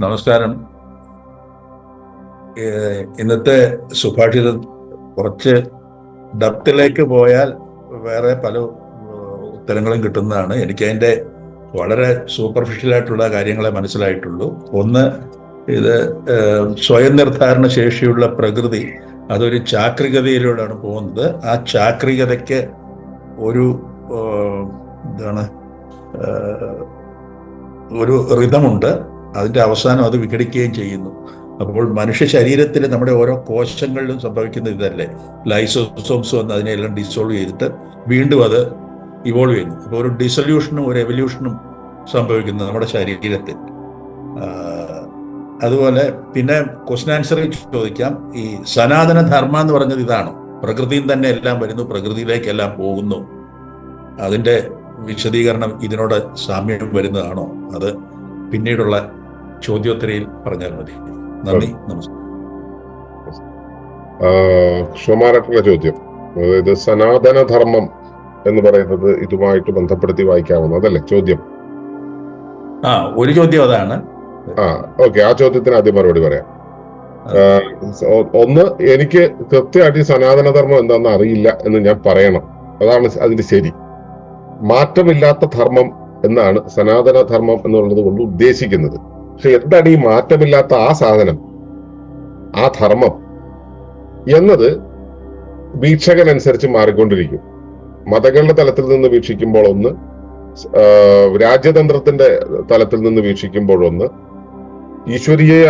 നമസ്കാരം. ഇന്നത്തെ സുഭാഷിതം കുറച്ച് ഡപ്തിലേക്ക് പോയാൽ വേറെ പല ഉത്തരങ്ങളും കിട്ടുന്നതാണ്. എനിക്ക് അതിന്റെ വളരെ സൂപ്പർഫിഷ്യലായിട്ടുള്ള കാര്യങ്ങളെ മനസ്സിലായിട്ടുള്ളൂ. ഒന്ന് ഇത് സ്വയം നിർദ്ധാരണ ശേഷിയുള്ള പ്രകൃതി അതൊരു ചാക്രികതയിലൂടെയാണ് പോകുന്നത്. ആ ചാക്രികതയ്ക്ക് ഒരു എന്താണ് ഒരു റിതമുണ്ട് അതിന്റെ അവസാനം അത് വിഘടിക്കുകയും ചെയ്യുന്നു. അപ്പോൾ മനുഷ്യ ശരീരത്തിൽ നമ്മുടെ ഓരോ കോശങ്ങളിലും സംഭവിക്കുന്ന ഇതല്ലേ? ലൈസോസോംസ് വന്ന് അതിനെല്ലാം ഡിസോൾവ് ചെയ്തിട്ട് വീണ്ടും അത് ഇവോൾവ് ചെയ്യുന്നു. അപ്പോൾ ഒരു ഡിസൊല്യൂഷനും ഒരു എവല്യൂഷനും സംഭവിക്കുന്നു നമ്മുടെ ശരീരത്തിൽ. അതുപോലെ പിന്നെ ക്വസ്റ്റൻ ആൻസറിൽ ചോദിക്കാം. ഈ സനാതന ധർമ്മ എന്ന് പറഞ്ഞത് ഇതാണോ? പ്രകൃതിയിൽ തന്നെ എല്ലാം വരുന്നു പ്രകൃതിയിലേക്കെല്ലാം പോകുന്നു. അതിന്റെ വിശദീകരണം ഇതിനോട് സാമ്യം വരുന്നതാണോ? അത് പിന്നീടുള്ള ചോദ്യോത്തരയിൽ പറഞ്ഞാൽ മതി. നന്ദി നമസ്കാരം. ക്ഷമാരായിട്ടുള്ള ചോദ്യം. അതായത് സനാതനധർമ്മം എന്ന് പറയുന്നത് ഇതുമായിട്ട് ബന്ധപ്പെടുത്തി വായിക്കാവുന്ന അതല്ലേ ചോദ്യം. ആ ഒരു ചോദ്യം അതാണ്. ആ ഓക്കെ ആ ചോദ്യത്തിന് ആദ്യം മറുപടി പറയാം. ഒന്ന് എനിക്ക് കൃത്യമായിട്ട് സനാതനധർമ്മം എന്താണെന്ന് അറിയില്ല എന്ന് ഞാൻ പറയണം. അതാണ് അതിന്റെ ശരി. മാറ്റമില്ലാത്ത ധർമ്മം എന്നാണ് സനാതനധർമ്മം എന്നുള്ളത് കൊണ്ട് ഉദ്ദേശിക്കുന്നത്. പക്ഷെ എന്താണ് ഈ മാറ്റമില്ലാത്ത ആ സാധനം? ആ ധർമ്മം? എന്നത് വീക്ഷകനനുസരിച്ച് മാറിക്കൊണ്ടിരിക്കും. മതങ്ങളുടെ തലത്തിൽ നിന്ന് വീക്ഷിക്കുമ്പോൾ ഒന്ന് രാജ്യതന്ത്രത്തിന്റെ തലത്തിൽ നിന്ന് വീക്ഷിക്കുമ്പോഴൊന്ന് ഈശ്വരീയ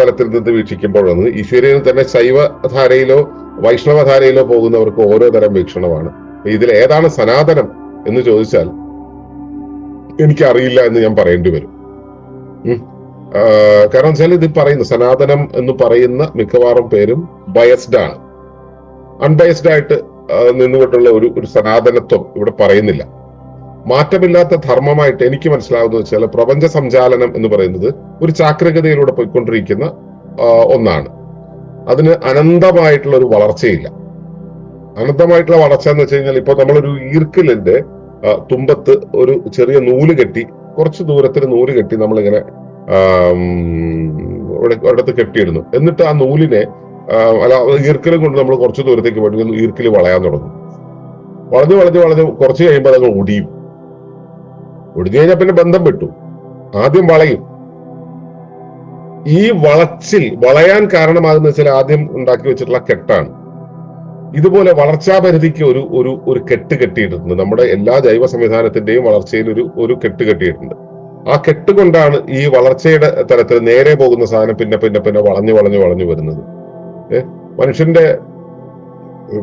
തലത്തിൽ നിന്ന് വീക്ഷിക്കുമ്പോഴൊന്ന് ഒന്ന്. ഈശ്വരീയന് തന്നെ ശൈവധാരയിലോ വൈഷ്ണവധാരയിലോ പോകുന്നവർക്ക് ഓരോ തരം വീക്ഷണമാണ്. ഇതിൽ ഏതാണ് സനാതനം എന്ന് ചോദിച്ചാൽ എനിക്കറിയില്ല എന്ന് ഞാൻ പറയേണ്ടി വരും. കാരണം വെച്ചാൽ ഇത് പറയുന്നു സനാതനം എന്ന് പറയുന്ന മിക്കവാറും പേരും ബയസ്ഡ് ആണ്. അൺബയസ്ഡ് ആയിട്ട് നിന്നുകൊണ്ടുള്ള ഒരു ഒരു സനാതനത്വം ഇവിടെ പറയുന്നില്ല. മാറ്റമില്ലാത്ത ധർമ്മമായിട്ട് എനിക്ക് മനസ്സിലാവുന്നത് വെച്ചാൽ പ്രപഞ്ച സഞ്ചാലനം എന്ന് പറയുന്നത് ഒരു ചാക്രികതയിലൂടെ പോയിക്കൊണ്ടിരിക്കുന്ന ഒന്നാണ്. അതിന് അനന്തമായിട്ടുള്ള ഒരു വളർച്ചയില്ല. അനന്തമായിട്ടുള്ള വളർച്ച എന്ന് വെച്ച് കഴിഞ്ഞാൽ ഇപ്പൊ നമ്മളൊരു ഈർക്കിലിന്റെ തുമ്പത്ത് ഒരു ചെറിയ നൂൽ കെട്ടി കുറച്ച് ദൂരത്തിന് നൂൽ കെട്ടി നമ്മളിങ്ങനെ ഒരിടത്ത് കെട്ടിയിടുന്നു എന്നിട്ട് ആ നൂലിനെ അല്ല ഈർക്കലും കൊണ്ട് നമ്മൾ കുറച്ച് ദൂരത്തേക്ക് പോയിട്ട് ഈർക്കിൽ വളയാൻ തുടങ്ങും. വളഞ്ഞ് വളഞ്ഞ് വളഞ്ഞ് കുറച്ച് കഴിയുമ്പോൾ അതങ്ങ് ഒടിയും. ഒടിഞ്ഞു കഴിഞ്ഞാൽ പിന്നെ ബന്ധം പെട്ടു. ആദ്യം വളയും. ഈ വളച്ചിൽ വളയാൻ കാരണമാകുന്ന വെച്ചാൽ ആദ്യം ഉണ്ടാക്കി വെച്ചിട്ടുള്ള കെട്ടാണ്. ഇതുപോലെ വളർച്ചാപരിധിക്ക് ഒരു ഒരു ഒരു കെട്ട് കെട്ടിയിട്ടുണ്ട്. നമ്മുടെ എല്ലാ ജൈവ സംവിധാനത്തിന്റെയും വളർച്ചയിൽ ഒരു ഒരു കെട്ട് കെട്ടിയിട്ടുണ്ട്. ആ കെട്ടുകൊണ്ടാണ് ഈ വളർച്ചയുടെ തലത്തിൽ നേരെ പോകുന്ന സാധനം പിന്നെ പിന്നെ പിന്നെ വളഞ്ഞു വളഞ്ഞു വളഞ്ഞു വരുന്നത്. മനുഷ്യന്റെ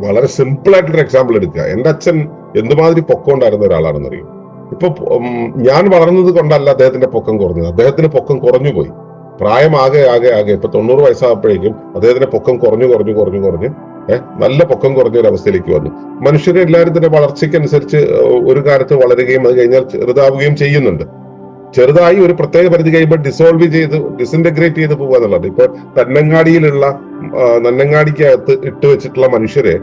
വളരെ സിമ്പിൾ ആയിട്ടൊരു എക്സാമ്പിൾ എടുക്കുക. എന്റെ അച്ഛൻ എന്തുമാതിരി പൊക്കം ഉണ്ടായിരുന്ന ഒരാളാണെന്നറിയും? ഇപ്പൊ ഞാൻ വളർന്നത് കൊണ്ടല്ല അദ്ദേഹത്തിന്റെ പൊക്കം കുറഞ്ഞത്. അദ്ദേഹത്തിന് പൊക്കം കുറഞ്ഞു പോയി. പ്രായമാകെ ആകെ ആകെ ഇപ്പൊ തൊണ്ണൂറ് വയസ്സാകുമ്പോഴേക്കും അദ്ദേഹത്തിന്റെ പൊക്കം കുറഞ്ഞു കുറഞ്ഞു കുറഞ്ഞു കുറഞ്ഞു ഏഹ് നല്ല പൊക്കം കുറഞ്ഞ ഒരു അവസ്ഥയിലേക്ക് വന്നു. മനുഷ്യരെ എല്ലാവരും തന്നെ വളർച്ചയ്ക്കനുസരിച്ച് ഒരു കാലത്ത് വളരുകയും അത് കഴിഞ്ഞാൽ ചെറുതാവുകയും ചെയ്യുന്നുണ്ട്. ചെറുതായി ഒരു പ്രത്യേക പരിധി കഴിയുമ്പോൾ ഡിസോൾവ് ചെയ്ത് ഡിസിന്റഗ്രേറ്റ് ചെയ്ത് പോകുക എന്നുള്ളത്. ഇപ്പൊ തന്നങ്ങാടിയിലുള്ള നന്നങ്ങാടിക്കകത്ത് ഇട്ട് വെച്ചിട്ടുള്ള മനുഷ്യരെ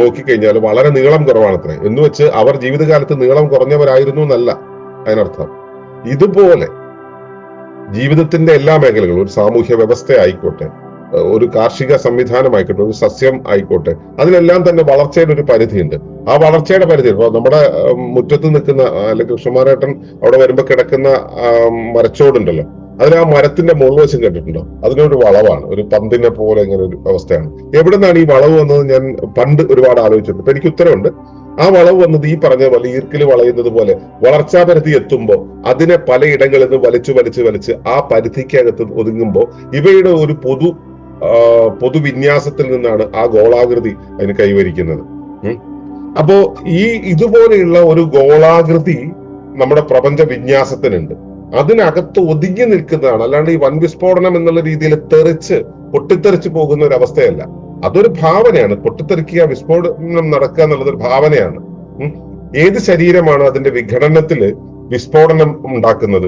നോക്കിക്കഴിഞ്ഞാൽ വളരെ നീളം കുറവാണത്രേ എന്ന് വെച്ച് അവർ ജീവിതകാലത്ത് നീളം കുറഞ്ഞവരായിരുന്നു എന്നല്ല അതിനർത്ഥം. ഇതുപോലെ ജീവിതത്തിന്റെ എല്ലാ മേഖലകളും ഒരു സാമൂഹ്യ വ്യവസ്ഥ ആയിക്കോട്ടെ ഒരു കാർഷിക സംവിധാനമായിക്കോട്ടെ ഒരു സസ്യം ആയിക്കോട്ടെ അതിനെല്ലാം തന്നെ വളർച്ചയുടെ ഒരു പരിധിയുണ്ട്. ആ വളർച്ചയുടെ പരിധി ഇപ്പൊ നമ്മുടെ മുറ്റത്ത് നിൽക്കുന്ന അല്ലെങ്കിൽ കൃഷ്ണമാരേട്ടൻ അവിടെ വരുമ്പോ കിടക്കുന്ന മരച്ചോടുണ്ടല്ലോ അതിന് ആ മരത്തിന്റെ മുൾവശം കണ്ടിട്ടുണ്ടോ? അതിനൊരു വളവാണ് ഒരു പന്തിനെ പോലെ ഇങ്ങനെ ഒരു അവസ്ഥയാണ്. എവിടെ നിന്നാണ് ഈ വളവ് വന്നത്? ഞാൻ പണ്ട് ഒരുപാട് ആലോചിച്ചിട്ടുണ്ട്. അപ്പൊ എനിക്ക് ഉത്തരവുണ്ട്. ആ വളവ് വന്നത് ഈ പറഞ്ഞ പോലെ ഈർക്കിൽ വളയുന്നത് പോലെ വളർച്ചാ പരിധി എത്തുമ്പോൾ അതിനെ പലയിടങ്ങളിൽ നിന്ന് വലിച്ചു വലിച്ചു വലിച്ച് ആ പരിധിക്കകത്ത് ഒതുങ്ങുമ്പോൾ ഇവയുടെ ഒരു പൊതു പൊതുവിന്യാസത്തിൽ നിന്നാണ് ആ ഗോളാകൃതി അതിന് കൈവരിക്കുന്നത്. അപ്പോ ഈ ഇതുപോലെയുള്ള ഒരു ഗോളാകൃതി നമ്മുടെ പ്രപഞ്ച വിന്യാസത്തിനുണ്ട്. അതിനകത്ത് ഒതുങ്ങി നിൽക്കുന്നതാണ്. അല്ലാണ്ട് ഈ വൻ വിസ്ഫോടനം എന്നുള്ള രീതിയിൽ തെറിച്ച് പൊട്ടിത്തെറിച്ച് പോകുന്ന ഒരു അവസ്ഥയല്ല. അതൊരു ഭാവനയാണ്. പൊട്ടിത്തെറിക്കുക വിസ്ഫോടനം നടക്കുക എന്നുള്ളത് ഒരു ഭാവനയാണ് ഏത് ശരീരമാണ് അതിന്റെ വിഘടനത്തിൽ വിസ്ഫോടനം ഉണ്ടാക്കുന്നത്?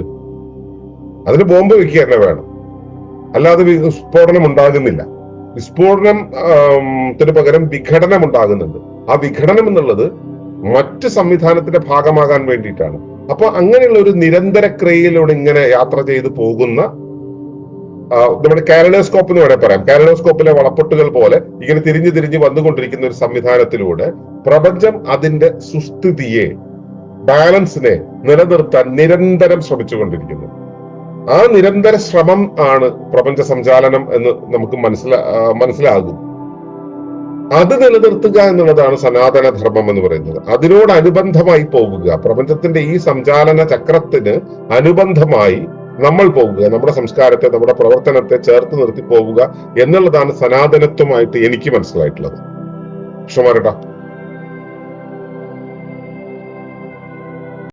അതിന് ബോംബ് വെക്കുക തന്നെ വേണം. അല്ലാതെ വിസ്ഫോടനം ഉണ്ടാകുന്നില്ല. വിസ്ഫോടനം ആം, ത്തിന് പകരം വിഘടനം ഉണ്ടാകുന്നുണ്ട്. ആ വിഘടനം എന്നുള്ളത് മറ്റ് സംവിധാനത്തിന്റെ ഭാഗമാകാൻ വേണ്ടിയിട്ടാണ്. അപ്പൊ അങ്ങനെയുള്ള ഒരു നിരന്തര ക്രിയയിലൂടെ ഇങ്ങനെ യാത്ര ചെയ്തു പോകുന്ന നമ്മുടെ കാരഡോസ്കോപ്പ് എന്ന് വേണേൽ പറയാം. കാരഡോസ്കോപ്പിലെ വളപ്പൊട്ടുകൾ പോലെ ഇങ്ങനെ തിരിഞ്ഞു തിരിഞ്ഞ് വന്നുകൊണ്ടിരിക്കുന്ന ഒരു സംവിധാനത്തിലൂടെ പ്രപഞ്ചം അതിന്റെ സുസ്ഥിതിയെ ബാലൻസിനെ നിലനിർത്താൻ നിരന്തരം ശ്രമിച്ചുകൊണ്ടിരിക്കുന്നു. ആ നിരന്തര ശ്രമം ആണ് പ്രപഞ്ച സഞ്ചാലനം എന്ന് നമുക്ക് മനസ്സിലാ മനസ്സിലാകും. അത് നിലനിർത്തുക എന്നുള്ളതാണ് സനാതന ധർമ്മം എന്ന് പറയുന്നത്. അതിനോടനുബന്ധമായി പോകുക പ്രപഞ്ചത്തിന്റെ ഈ സഞ്ചാലന ചക്രത്തിന് അനുബന്ധമായി നമ്മൾ പോവുക. നമ്മുടെ സംസ്കാരത്തെ നമ്മുടെ പ്രവർത്തനത്തെ ചേർത്ത് നിർത്തി പോവുക എന്നുള്ളതാണ് സനാതനത്വമായിട്ട് എനിക്ക് മനസ്സിലായിട്ടുള്ളത്. കൃഷ്ണമാരട്ടാ